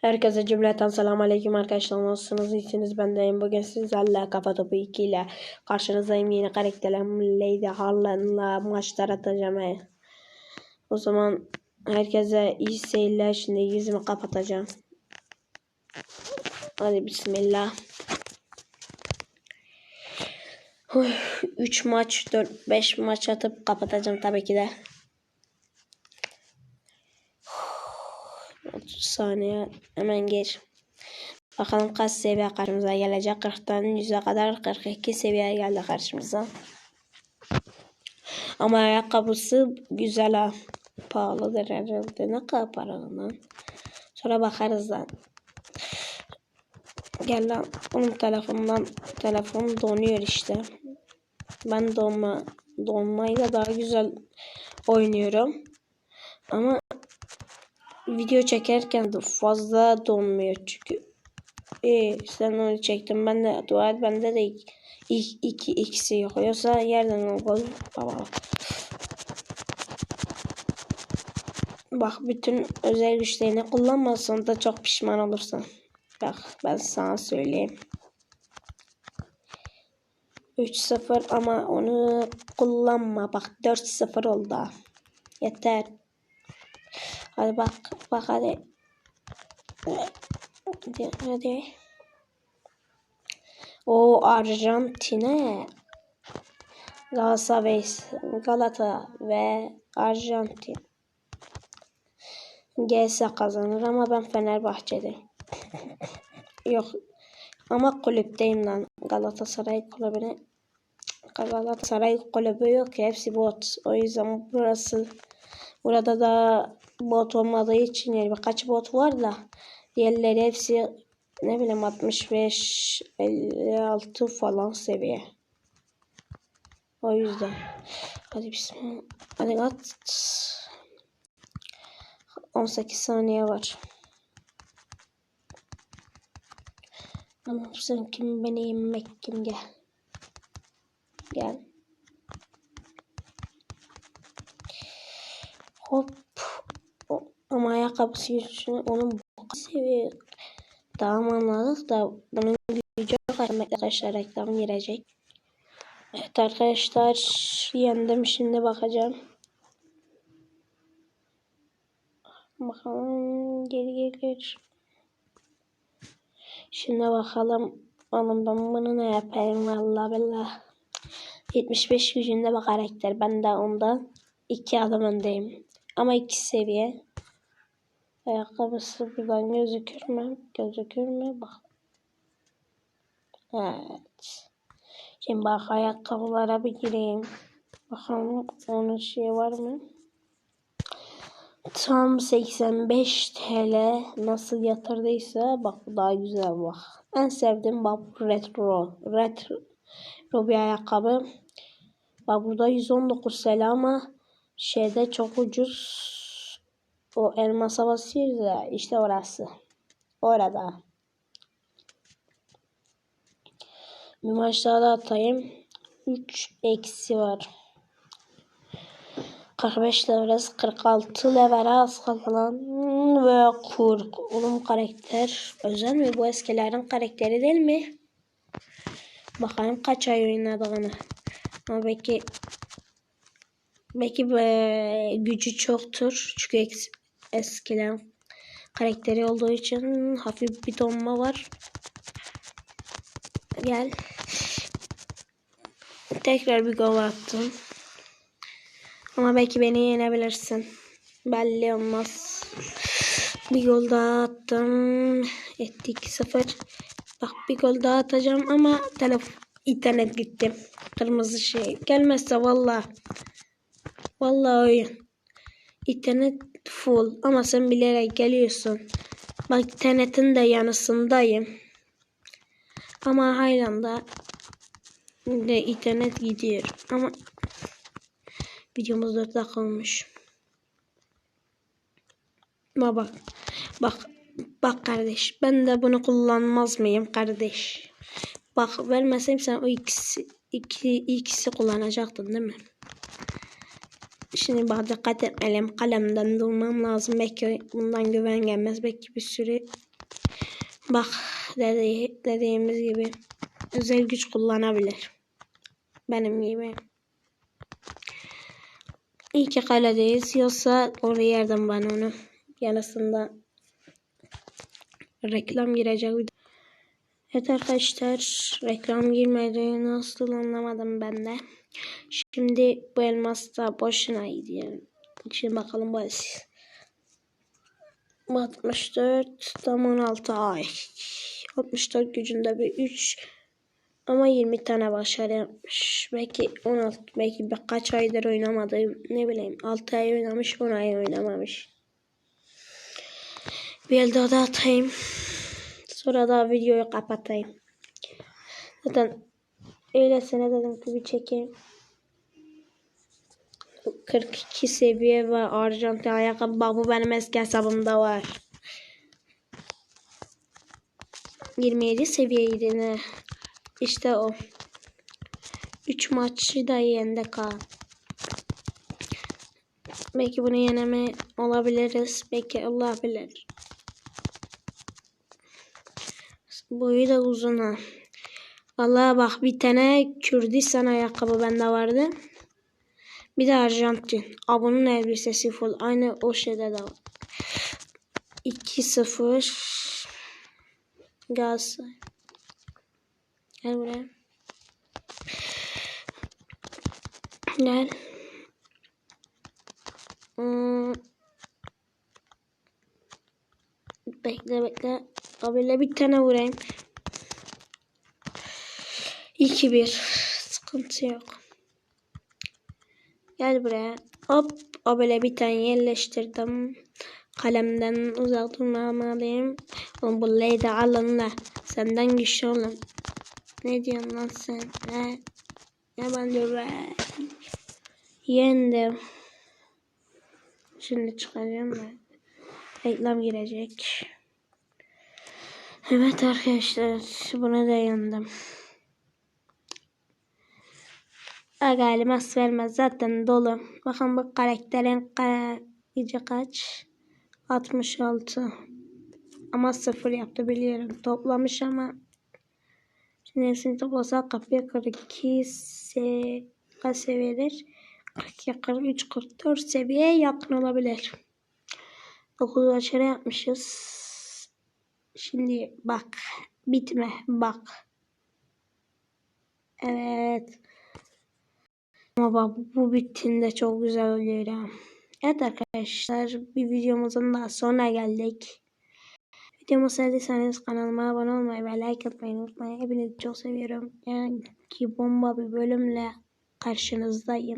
Herkese cümleten selamun aleyküm arkadaşlar. Nasılsınız? İyisiniz? Ben deyim. Bugün sizlerle Kafa Topu 2 ile karşınızdayım. Yeni karakterim Lady Harlan'la maçlar atacağım. O zaman herkese iyi seyirler. Şimdi yüzümü kapatacağım. Hadi bismillah. 3 maç, 4-5 maç atıp kapatacağım tabii ki de. 30 saniye hemen gir. Bakalım kaç seviye karşımıza gelecek. 40'tan 100'e kadar 42 seviye geldi karşımıza. Ama ayakkabısı güzel ha. Pahalıdır herhalde. Ne kadar paralı. Sonra bakarız lan. Gel lan. Onun telefonundan telefon donuyor işte. Ben donma donmayla daha güzel oynuyorum. Ama video çekerken de fazla donmuyor çünkü. İyi sen onu çektin ben de dua et bende de iki, iki, iki ikisi yok. Yoksa yerden gol baba. Bak bütün özel güçlerini kullanmazsan da çok pişman olursun. Bak ben sana söyleyeyim. 3-0 ama onu kullanma. Bak 4-0 oldu. Yeter. Hadi bak bak hadi. Hadi hadi. O Arjantin'e Galatasaray, Galata ve Arjantin. GS kazanır ama ben Fenerbahçe'de. Yok ama kulüpteyim lan. Galatasaray kulübüne Galatasaray kulübü yok ki hepsi bot. O yüzden burası burada da bot olmadığı için yani birkaç bot var da diğerleri hepsi ne bileyim 65 56 falan seviye. O yüzden. Hadi bismillah. Hadi at. 18 saniye var. Ama sen kim beni yemek kim gel. Gel. Hop. O, ama ayakkabısı yüzünü onun bu seviye. Tamam anladık da bunun gücü yok arkadaşlar reklam girecek. Evet arkadaşlar yendim şimdi bakacağım. Bakalım geri geri geri. Şimdi bakalım. Oğlum ben bunu ne yapayım valla billah. 75 gücünde bir karakter. Ben de ondan iki adım öndeyim. Ama iki seviye. Ayakkabısı buradan gözükür mü? Gözükür mü? Bak. Evet. Şimdi bak ayakkabılara bir gireyim. Bakalım onun şey var mı? Tam 85 TL nasıl yatırdıysa bak daha güzel bak. En sevdiğim bak retro. Retro bir ayakkabı. Bak burada 119 TL ama şeyde çok ucuz. O elmasa basıyoruz ya işte orası. Orada. Bir maç daha da atayım. 3 eksi var. 45 level 46 level az kalan ve kurk. Oğlum karakter özel mi? Bu eskilerin karakteri değil mi? Bakalım kaç ay oynadığını. Ama belki belki be, gücü çoktur. Çünkü es, eskilerin karakteri olduğu için hafif bir donma var. Gel. Tekrar bir gol attım. Ama belki beni yenebilirsin. Belli olmaz. Bir gol daha attım. Etti 2-0. Bak bir gol daha atacağım ama telefon internet gitti. Kırmızı şey. Gelmezse valla. Valla oyun. İnternet full ama sen bilerek geliyorsun. Bak internetin de yanısındayım. Ama hala de internet gidiyor. Ama videomuz 4 dakika olmuş. Ama bak. Bak. Bak kardeş. Ben de bunu kullanmaz mıyım kardeş? Bak vermesem sen o ikisi, iki, ikisi kullanacaktın değil mi? Şimdi bak dikkat etmeliyim. Kalemden durmam lazım. Belki bundan güven gelmez. Belki bir sürü Bak dedi, dediğimiz gibi özel güç kullanabilir. Benim gibi. İyi ki kaledeyiz. Yoksa oraya yerden ben onu. Yanısında reklam girecek. Evet arkadaşlar reklam girmedi. Nasıl anlamadım ben de. Şimdi bu elmas da boşuna gidiyor. Şimdi bakalım bu 64 tam 16 ay. 64 gücünde bir 3 ama 20 tane başarı yapmış. Belki 16 belki birkaç aydır oynamadı. Ne bileyim 6 ay oynamış 10 ay oynamamış. Bir el daha da atayım. Sonra da videoyu kapatayım. Zaten öylesine dedim ki bir çekeyim. 42 seviye ve Arjantin ayakkabı. Bak bu benim eski hesabımda var. 27 seviyeydi ne? İşte o. 3 maçı da yendi Kaan. Belki bunu yeneme olabiliriz. Belki Allah bilir. Boyu da uzun ha. Vallahi bak bir tane Kürdistan ayakkabı bende vardı. Bir de Arjantin. Aa, bunun elbisesi full. Aynı o şeyde de var. 2-0 Galatasaray. Gel buraya. Gel. Hmm. Bekle bekle. Abiyle bir tane vurayım. 2-1. Sıkıntı yok. Gel buraya. Hop. O böyle bir tane yerleştirdim. Kalemden uzak durmamalıyım. Oğlum bu Leyda alınla. Senden güçlü oğlum. Ne diyorsun lan sen? He? Ne ben de be. Yendim. Şimdi çıkacağım da. Reklam girecek. Evet arkadaşlar. Bunu da yendim. Aga elmas vermez zaten dolu. Bakın bu karakterin gücü kaç? 66. Ama sıfır yaptı biliyorum. Toplamış ama şimdi hepsini toplasak kapıya 42 se kaç seviyedir? 42, 43, 44 seviyeye yakın olabilir. 9 başarı yapmışız. Şimdi bak. Bitme. Bak. Evet. Ama bak bu bittiğinde çok güzel oluyor ya. Evet arkadaşlar bir videomuzun daha sonuna geldik. Videomu sevdiyseniz kanalıma abone olmayı ve like atmayı unutmayın. Hepinizi çok seviyorum. Yani ki bomba bir bölümle karşınızdayım.